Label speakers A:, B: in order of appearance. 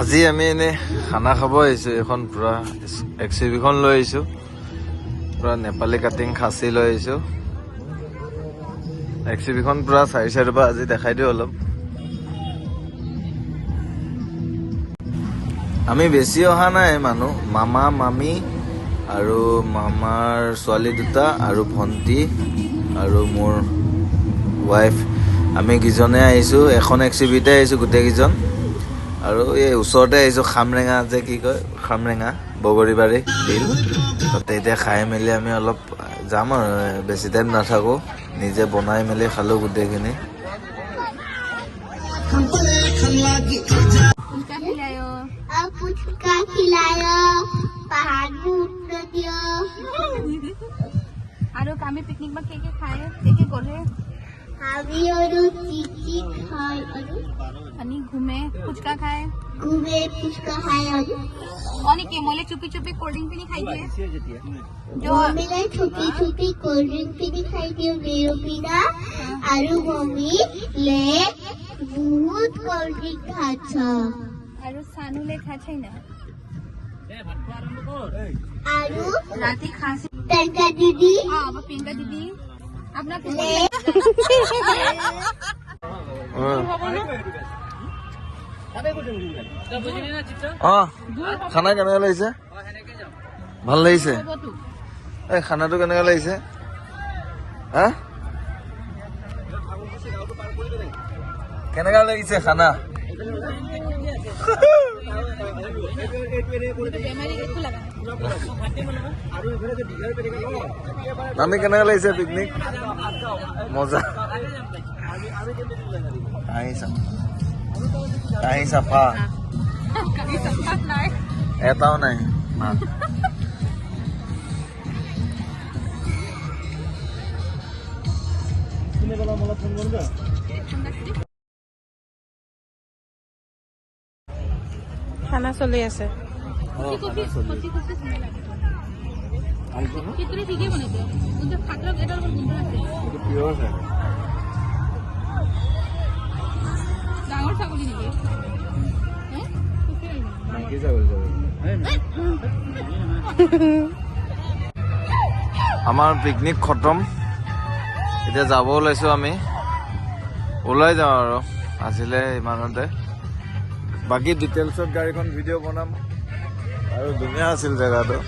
A: আজি আমি এনেই খানা খাব আহিছোঁ এইখন পূৰা এক্সিবিখন লৈ আহিছোঁ পূৰা নেপালী কাটিং খাচী লৈ আহিছোঁ। এক্সিবিখন পূৰা চাৰি চাইডৰ পৰা আজি দেখাই দিওঁ অলপ। আমি বেছি অহা নাই মানুহ মামা মামী আৰু মামাৰ ছোৱালী দুটা আৰু ভণ্টি আৰু মোৰ ৱাইফ আমি কেইজনে আহিছোঁ এখন এক্সিবিতে আহিছোঁ গোটেইকেইজন। আৰু এই ওচৰতে আহিছোঁ খামৰেঙা যে কি কয় খামৰেঙা বগৰীবাৰী বিল। তাতে এতিয়া খাই মেলি আমি অলপ যাম আৰু বেছি টাইম নাথাকোঁ। নিজে বনাই মেলি খালোঁ গোটেইখিনি।
B: আৰু আমি পিকনিক বা কে কে খাই
C: কে কে গ'লে?
B: अनि घुमे पुचका खाए
C: घुमे पुचका खाए?
B: अनि के मोले चुपी चुपी कोल्ड ड्रिंक भी नहीं खाई थी जो
C: मैले छुपी छुपी कोल्ड ड्रिंक भी नहीं खाई थी मेरे पिना आरु मम्मी ले बहुत कोल्ड ड्रिंक खा
B: छा आरु सानू ले खा छै
C: ना ए भटवा आरंभ कर आरु
B: राती खासी
C: टंका दीदी।
B: हाँ अब पिंका दीदी।
A: খানা কেনেকৈ লাগিছে? ভাল লাগিছে। এই খানাটো কেনেকৈ লাগিছে? হা? কেনেকুৱা লাগিছে খানা?
B: বেমাৰী একো লগা নাই
A: আমি কেনেকুৱা লাগিছে পিকনিক মজা কাহি চাফা কাহি চাফা
B: কালি চম্পাত নাই
A: এটাও নাই মাছ
B: বৰ গোন্ধ আছে। ডাঙৰ ছাগলী নেকি? হে?
A: আমাৰ পিকনিক খতম। এতিয়া যাব ওলাইছোঁ আমি। ওলাই যাওঁ আৰু। আজিলে ইমানতে। বাকী ডিটেইলছত গাড়ীখন ভিডিঅ' বনাম। আৰু ধুনীয়া আছিল জেগাটো।